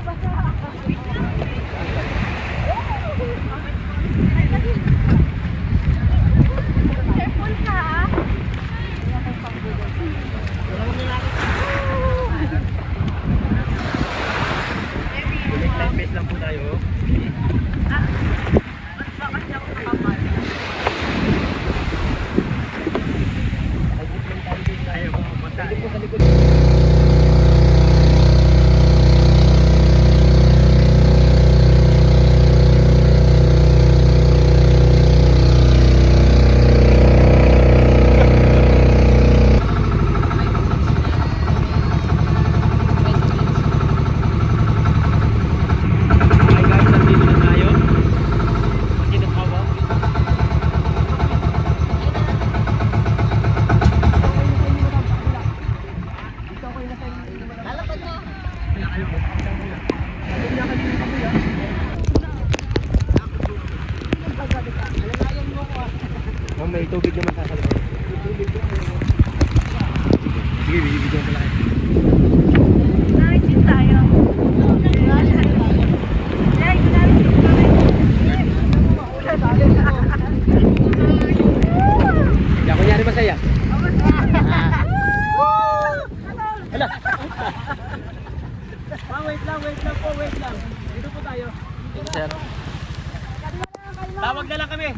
lang tayo. Ayaw ko pumunta. Hi guys, nandito na tayo. Kinakawa. Oh, may tubig naman sa kalabas. Sige, bibigyan ko lang. Narinig tayo. Ay, narinig kami. Kaya kunyari masaya. Hala. Ah, wait lang, wait lang po, wait lang. Dito po tayo. Sir. Tawag na lang kami.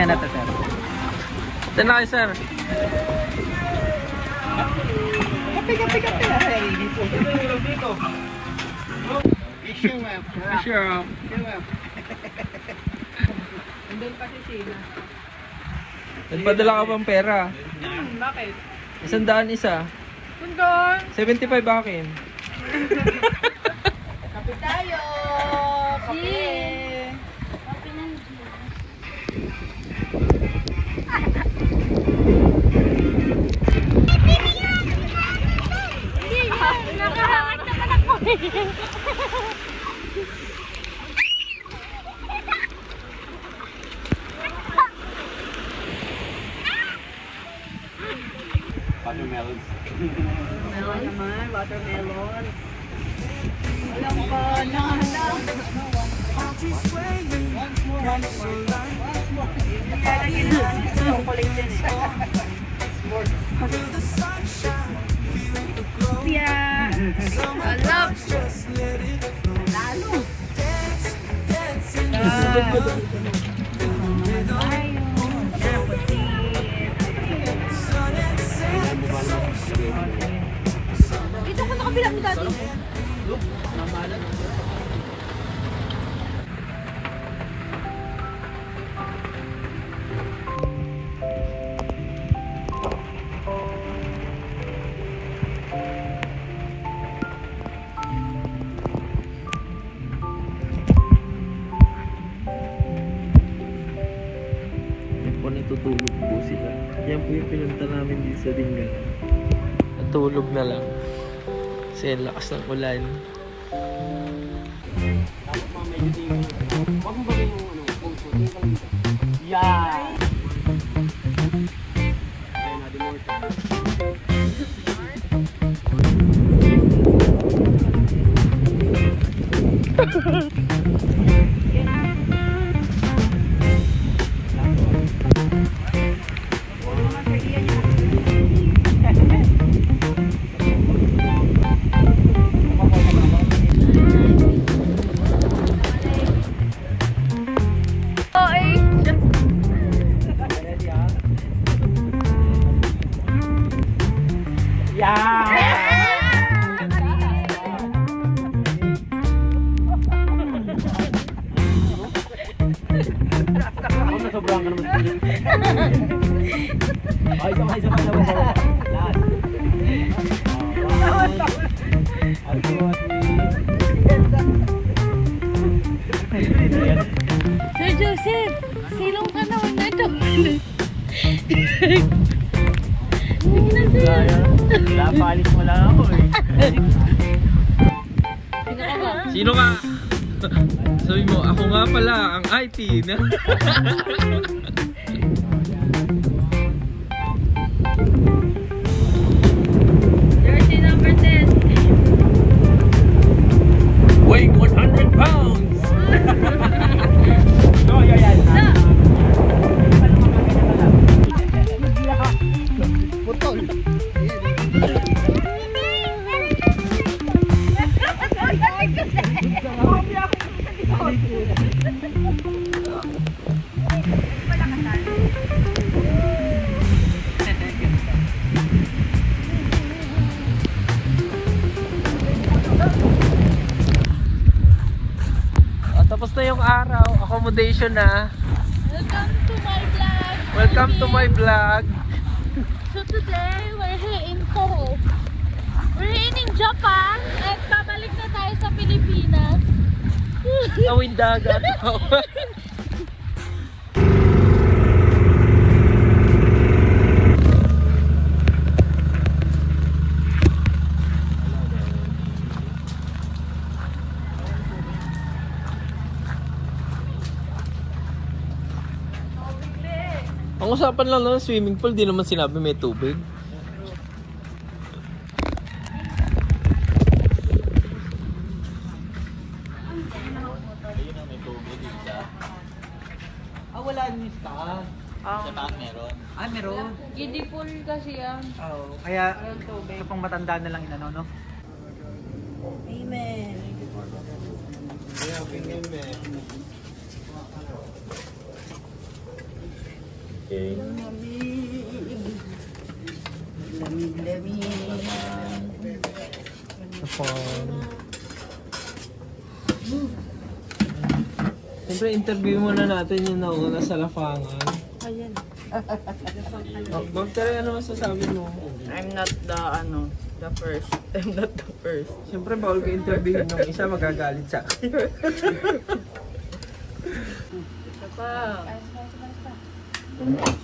Kanya na to, sir. Ito na kayo, sir. Kape, kape, kape. Ay, dito. Dito, dito. Sure. Nagpadala ka bang pera? Bakit? Isang daan isa. Kundon. 75 akin. Kape tayo. Kape Watermelons. Melon naman, watermelon. Alam ko na light. Kaya lang yun chocolate din eh. Feel flow. Lalo. Dito ko nakabila mo dati. Natulog na lang. Kasi lakas ng ulan. Mo ba yung Joseph, silong ka naman na ito. Kaya, napalis mo lang ako eh. Sino ka? Sabi mo, ako nga pala, ang IT na. accommodation na. Welcome to my vlog. Welcome to my vlog. So today, we're here in Toho. We're here in Japan at babalik na tayo sa Pilipinas. Tawid dagat. Ang usapan lang ng swimming pool, di naman sinabi may tubig. Ah, wala ni Star. Sa taas meron. Ah, meron. Kiddie pool kasi yan. Oo. Kaya, ito pang matanda na lang inano, no? Okay. Siyempre, interview muna natin yung nauna sa Lafangan. Ayan. Oh, Ma'am Tere, ano masasabi mo? I'm not the ano, the first. I'm not the first. Siyempre, bawal ka interviewin ng isa, magagalit sa akin. Mm-hmm.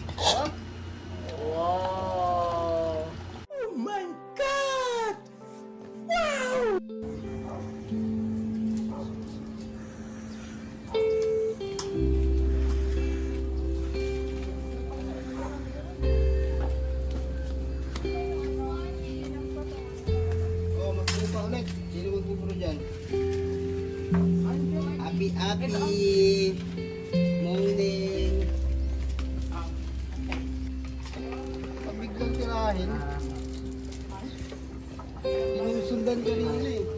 Sinusundan ka rin nila eh.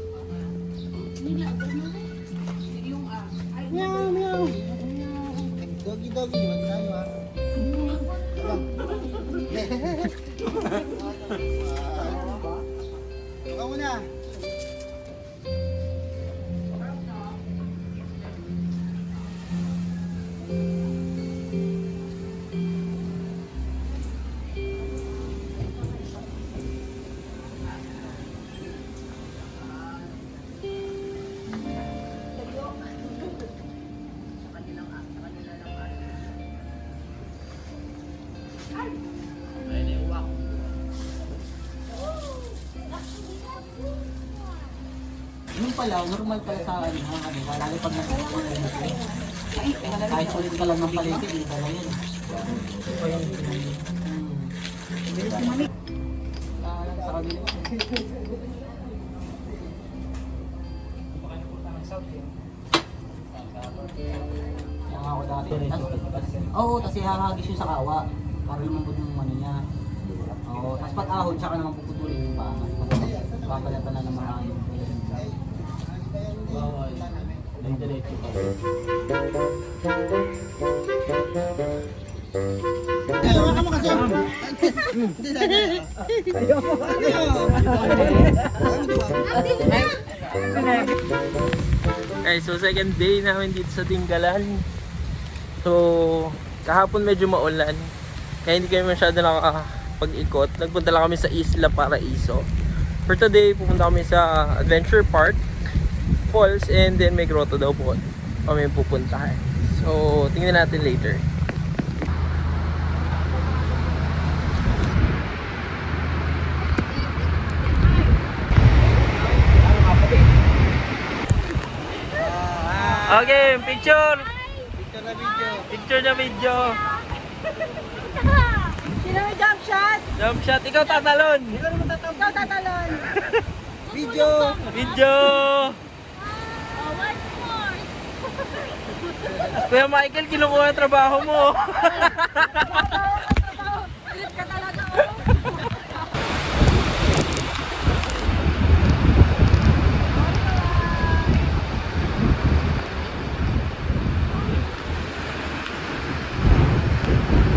Pala, normal pala sa ano, mga kanila, lalo pag ko. Kahit ulit ka lang ng palengke, di? Hmm. Ah, sa kabila. Kaya nga ako dati. Oo, tapos ihahagis yung sa kawa. Para lumambot yung ano niya. Oo, tapos pag ahon, tsaka naman puputulin yung paa. Papalatan na ng mga Bawal. Diretso ka. Ay, hawakan. Okay, so second day namin dito sa Tinggalan. So, kahapon medyo maulan. Kaya hindi kami masyado nakakapag-ikot. Nagpunta lang kami sa Isla Paraiso. For today, pupunta kami sa Adventure Park, Falls, and then may grotto daw po kami pupuntahan. So, tingnan natin later. Okay, picture! Picture na video. Picture na video. Sino may jump shot? Jump shot. Ikaw tatalon. Ikaw tatampo. Ikaw tatalon. Video. Video. Kuya Michael, kinukuha ang trabaho mo.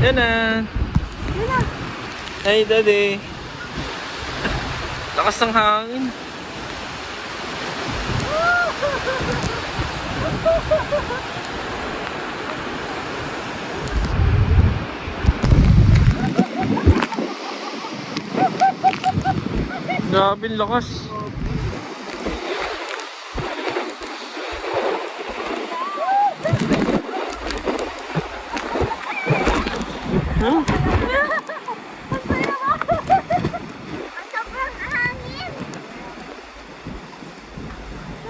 Yan na. Hey, daddy. Lakas ng hangin. Grabe ang lakas. Huh?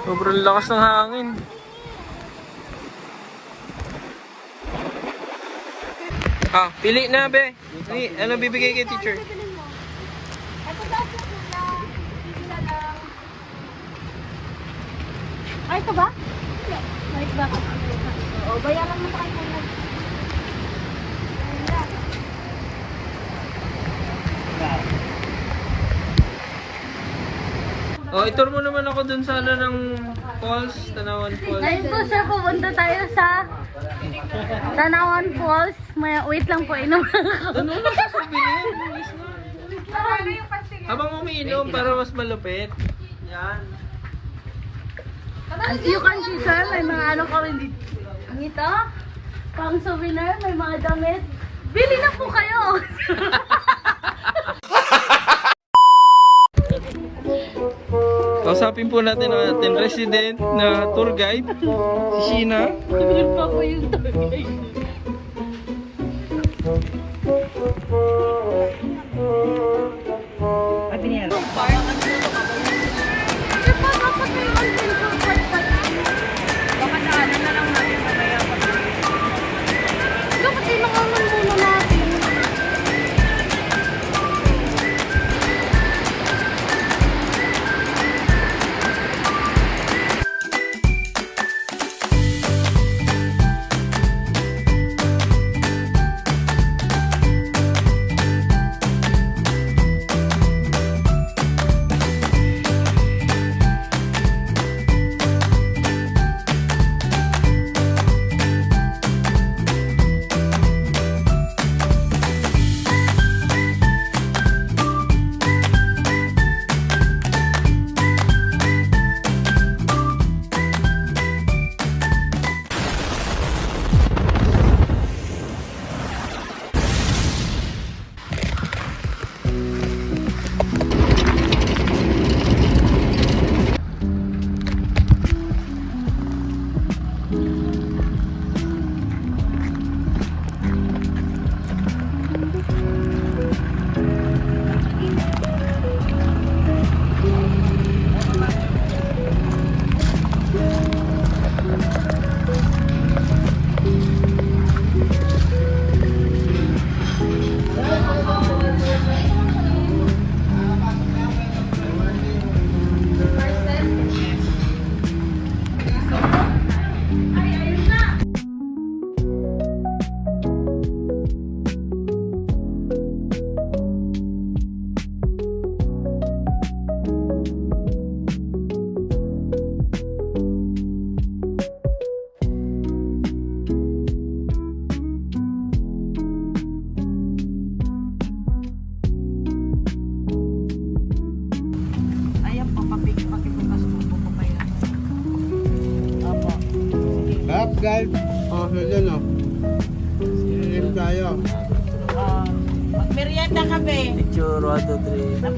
Sobrang lakas ng hangin. Ah, pili na be. Ni, ano bibigay kay teacher? Ito daw po kuya. Bibila lang. Ay, ito ba? Hindi. Balik ba? Oo, bayaran mo. Ayun na. Oh, itur mo naman ako dun sa ano ng falls, Tanawan Falls. Ngayon po sir, pupunta tayo sa Tanawan Falls. May, wait lang po, inom ako. Ano na sasabihin? Bilis na. Habang umiinom para mas malupit. Yan. As you can see sir, may mga ano kami dito. Dito, pang souvenir, may mga damit. Bili na po kayo! Kausapin po natin ang ating resident na tour guide, si Sheena. Bili pa po yung tour guide. 1, 2, 3.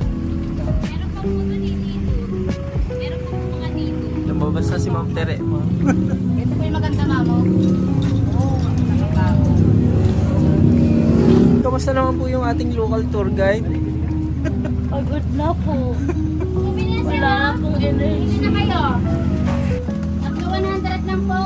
Meron pang mga dito. Meron pang mga dito. Lumabas na si Ma'am Tere. Ito po yung maganda mamo. Kamusta naman po yung ating local tour guide? Pagod na po. Wala na pong energy. na kayo. Tatlo 100 lang po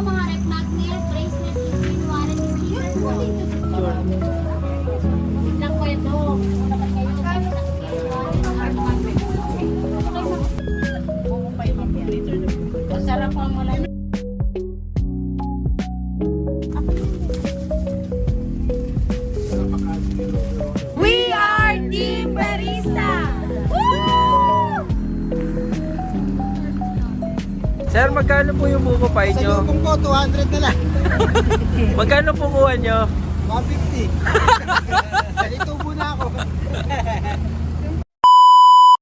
Ang mula. We are Team Barista! Sir, magkano po yung buko pie Sa nyo? lubong ko, 200 na lang. Magkano po kuha nyo? 150. Ito po